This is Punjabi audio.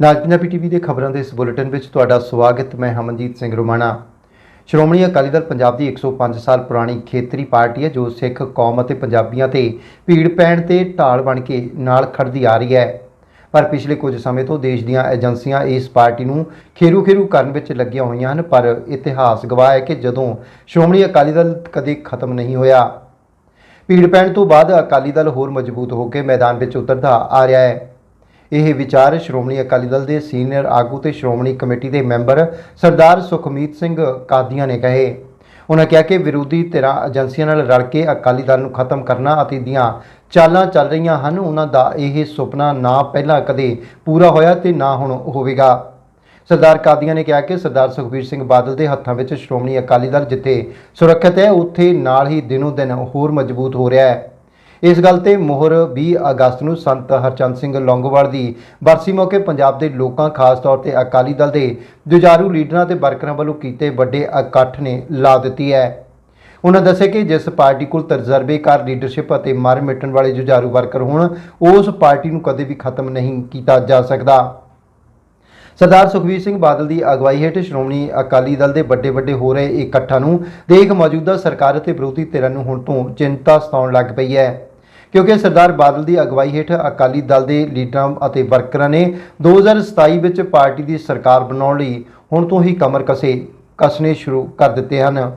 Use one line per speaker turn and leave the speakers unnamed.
ਨਾਜ ਪੰਜਾਬੀ ਟੀਵੀ ਦੇ ਖਬਰਾਂ ਦੇ ਇਸ ਬੁਲੇਟਿਨ ਵਿੱਚ ਤੁਹਾਡਾ ਸਵਾਗਤ, ਮੈਂ ਹਮਨਜੀਤ ਸਿੰਘ ਰੋਮਾਣਾ। ਸ਼੍ਰੋਮਣੀ ਅਕਾਲੀ ਦਲ ਪੰਜਾਬ ਦੀ 105 ਸਾਲ ਪੁਰਾਣੀ ਖੇਤਰੀ ਪਾਰਟੀ ਹੈ, ਜੋ ਸਿੱਖ ਕੌਮ ਅਤੇ ਪੰਜਾਬੀਆਂ ਤੇ ਭੀੜ ਪੈਣ ਤੇ ਢਾਲ ਬਣ ਕੇ ਨਾਲ ਖੜਦੀ ਆ ਰਹੀ ਹੈ। ਪਰ ਪਿਛਲੇ ਕੁਝ ਸਮੇਂ ਤੋਂ ਦੇਸ਼ ਦੀਆਂ ਏਜੰਸੀਆਂ ਇਸ ਪਾਰਟੀ ਨੂੰ ਖੇਰੂ-ਖੇਰੂ ਕਰਨ ਵਿੱਚ ਲੱਗੀਆਂ ਹੋਈਆਂ ਹਨ, ਪਰ ਇਤਿਹਾਸ ਗਵਾਹ ਹੈ ਕਿ ਜਦੋਂ ਸ਼੍ਰੋਮਣੀ ਅਕਾਲੀ ਦਲ ਕਦੇ ਖਤਮ ਨਹੀਂ ਹੋਇਆ। ਭੀੜ ਪੈਣ ਤੋਂ ਬਾਅਦ ਅਕਾਲੀ ਦਲ ਹੋਰ ਮਜ਼ਬੂਤ ਹੋ ਕੇ ਮੈਦਾਨ ਵਿੱਚ ਉਤਰਦਾ ਆ ਰਿਹਾ ਹੈ। ਇਹ ਵਿਚਾਰ ਸ਼੍ਰੋਮਣੀ ਅਕਾਲੀ ਦਲ ਦੇ ਸੀਨੀਅਰ ਆਗੂ ਤੇ ਸ਼੍ਰੋਮਣੀ ਕਮੇਟੀ ਦੇ ਮੈਂਬਰ ਸਰਦਾਰ ਸੁਖਮੀਤ ਸਿੰਘ ਕਾਦੀਆਂ ਨੇ ਕਹੇ। ਉਹਨਾਂ ਕਿਹਾ ਕਿ ਵਿਰੋਧੀ ਧਿਰਾਂ ਏਜੰਸੀਆਂ ਨਾਲ ਰਲ ਕੇ ਅਕਾਲੀ ਦਲ ਨੂੰ ਖਤਮ ਕਰਨਾ ਅਤੇ ਦੀਆਂ ਚਾਲਾਂ ਚੱਲ ਰਹੀਆਂ ਹਨ, ਉਹਨਾਂ ਦਾ ਇਹ ਸੁਪਨਾ ਨਾ ਪਹਿਲਾਂ ਕਦੇ ਪੂਰਾ ਹੋਇਆ ਤੇ ਨਾ ਹੁਣ ਹੋਵੇਗਾ। ਸਰਦਾਰ ਕਾਦੀਆਂ ਨੇ ਕਿਹਾ ਕਿ ਸਰਦਾਰ ਸੁਖਬੀਰ ਸਿੰਘ ਬਾਦਲ ਦੇ ਹੱਥਾਂ ਵਿੱਚ ਸ਼੍ਰੋਮਣੀ ਅਕਾਲੀ ਦਲ ਜਿੱਥੇ ਸੁਰੱਖਿਅਤ ਹੈ, ਉੱਥੇ ਨਾਲ ਹੀ ਦਿਨੋ ਦਿਨ ਹੋਰ ਮਜ਼ਬੂਤ ਹੋ ਰਿਹਾ ਹੈ। ਇਸ ਗੱਲ ਤੇ ਮੋਹਰ 20 ਅਗਸਤ ਨੂੰ ਸੰਤ ਹਰਚੰਦ ਸਿੰਘ ਲੌਂਗੋਵਾਲ ਦੀ ਬਰਸੀ ਮੌਕੇ ਪੰਜਾਬ ਦੇ ਲੋਕਾਂ, ਖਾਸ ਤੌਰ ਤੇ ਅਕਾਲੀ ਦਲ ਦੇ ਜੁਝਾਰੂ ਲੀਡਰਾਂ ਤੇ ਵਰਕਰਾਂ ਵੱਲੋਂ ਕੀਤੇ ਵੱਡੇ ਇਕੱਠ ਨੇ ਲਾ ਦਿੱਤੀ ਹੈ। ਉਹਨਾਂ ਦੱਸਿਆ ਕਿ ਜਿਸ ਪਾਰਟੀ ਕੋਲ ਤਜਰਬੇਕਾਰ ਲੀਡਰਸ਼ਿਪ ਅਤੇ ਮਰ ਮਿਟਣ ਵਾਲੇ ਜੁਝਾਰੂ ਵਰਕਰ ਹੋਣ, ਉਸ ਪਾਰਟੀ ਨੂੰ ਕਦੇ ਵੀ ਖਤਮ ਨਹੀਂ ਕੀਤਾ ਜਾ ਸਕਦਾ। ਸਰਦਾਰ ਸੁਖਬੀਰ ਸਿੰਘ ਬਾਦਲ ਦੀ ਅਗਵਾਈ ਹੇਠ ਸ਼੍ਰੋਮਣੀ ਅਕਾਲੀ ਦਲ ਦੇ ਵੱਡੇ ਵੱਡੇ ਹੋ ਰਹੇ ਇਕੱਠਾਂ ਨੂੰ ਦੇਖ ਮੌਜੂਦਾ ਸਰਕਾਰ ਅਤੇ ਵਿਰੋਧੀ ਧਿਰਾਂ ਨੂੰ ਹੁਣ ਤੋਂ ਚਿੰਤਾ ਸਤਾਉਣ ਲੱਗ ਪਈ ਹੈ। ਕਿਉਂਕਿ ਸਰਦਾਰ ਬਾਦਲ ਦੀ ਅਗਵਾਈ ਹੇਠ ਅਕਾਲੀ ਦਲ ਦੇ ਲੀਡਰਾਂ ਅਤੇ ਵਰਕਰਾਂ ਨੇ 2027 ਵਿੱਚ ਪਾਰਟੀ ਦੀ ਸਰਕਾਰ ਬਣਾਉਣ ਲਈ ਹੁਣ ਤੋਂ ਹੀ ਕਮਰ ਕਸੇ ਕਸਣੇ ਸ਼ੁਰੂ ਕਰ ਦਿੱਤੇ ਹਨ।